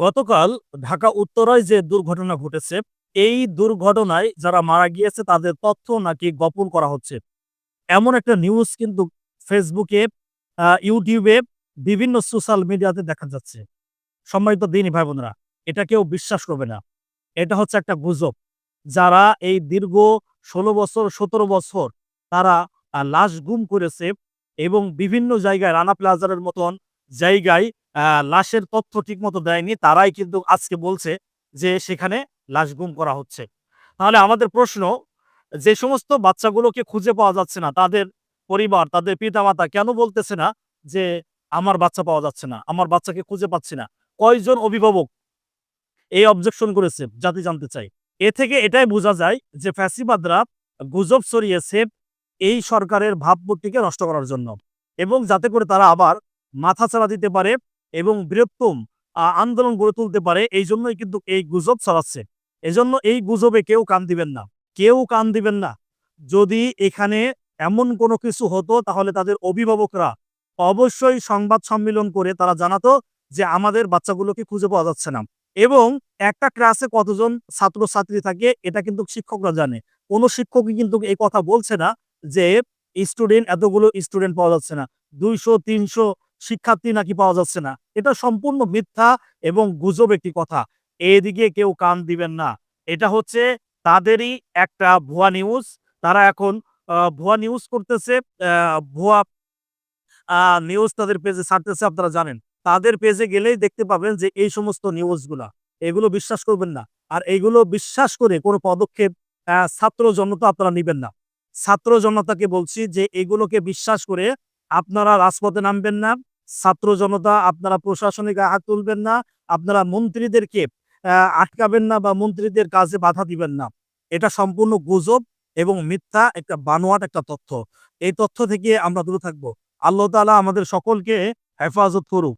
গতকাল ঢাকা উত্তরায় যে দুর্ঘটনা ঘটেছে, এই দুর্ঘটনায় যারা মারা গিয়েছে তাদের তথ্য নাকি গোপন করা হচ্ছে। এমন একটা নিউজ কিন্তু ফেসবুকে ইউটিউবে বিভিন্ন সোশ্যাল মিডিয়াতে দেখা যাচ্ছে। সম্মানিত দিনী ভাই বোনেরা, এটা কেউ বিশ্বাস করবে না। এটা হচ্ছে একটা গুজব। যারা এই দীর্ঘ ষোলো বছর, সতেরো বছর তারা লাশ গুম করেছে এবং বিভিন্ন জায়গায়, রানা প্লাজারের মতন জায়গায় লাশের তথ্য ঠিকমতো দেয়নি, তারাই কিন্তু আজকে বলছে যে সেখানে লাশ গুম করা হচ্ছে। তাহলে আমাদের প্রশ্ন, যে সমস্ত বাচ্চাগুলোকে খুঁজে পাওয়া যাচ্ছে না, তাদের পরিবার, তাদের পিতামাতা কেন বলতেছে না যে আমার বাচ্চা পাওয়া যাচ্ছে না, আমার বাচ্চাকে খুঁজে পাচ্ছি না? কয়জন অভিভাবক এই অবজেকশন করেছে, জাতি জানতে চাই। এ থেকে এটাই বোঝা যায় যে ফ্যাসিবাদরা গুজব ছড়িয়েছে এই সরকারের ভাবমূর্তিকে নষ্ট করার জন্য। এবং যাতে করে তারা আবার মাথা চালা দিতে পারে এবং বৃহত্তম আন্দোলন গড়ে তুলতে পারে এই জন্যই কিন্তু এই গুজব ছড়াচ্ছে এজন্য এই গুজবে কেউ কান দিবেন না। কেউ কান দিবেন না। যদি এখানে এমন কোনো কিছু হতো, তাহলে তাদের অভিভাবকরা অবশ্যই সংবাদ সম্মেলন করে তারা জানাতো যে আমাদের বাচ্চাগুলোকে খুঁজে পাওয়া যাচ্ছে না। এবং একটা ক্লাসে কতজন ছাত্র ছাত্রী থাকে, এটা কিন্তু শিক্ষকরা জানে। কোনো শিক্ষকই কিন্তু এই কথা বলছে না যে স্টুডেন্ট, এতগুলো স্টুডেন্ট পাওয়া যাচ্ছে না। দুইশো, তিনশো শিক্ষার্থী নাকি পাওয়া যাচ্ছে না। এটা সম্পূর্ণ মিথ্যা এবং গুজব একটি কথা। এদিকে কেউ কান দিবেন না। এটা হচ্ছে তাদেরই একটা ভুয়া নিউজ তারা এখন ভুয়া নিউজ করতেছে ভুয়া নিউজ তাদের পেজে ছাড়তেছে, আপনারা জানেন। তাদের পেজে গেলেই দেখতে পাবেন যে এই সমস্ত নিউজগুলা এগুলো বিশ্বাস করবেন না। আর এইগুলো বিশ্বাস করে কোনো পদক্ষেপ ছাত্র জনতা আপনারা নিবেন না। ছাত্র জনতাকে বলছি যে এগুলোকে বিশ্বাস করে আপনারা রাজপথে নামবেন না। ছাত্র জনতা, আপনারা প্রশাসনিক হাত তুলবেন না, আপনারা মন্ত্রীদেরকে আটকাবেন না বা মন্ত্রীদের কাজে বাধা দিবেন না। এটা সম্পূর্ণ গুজব এবং মিথ্যা, একটা বানোয়াট, একটা তথ্য। এই তথ্য থেকে আমরা দূরে থাকব। আল্লাহ তালা আমাদের সকলকে হেফাজত করুক।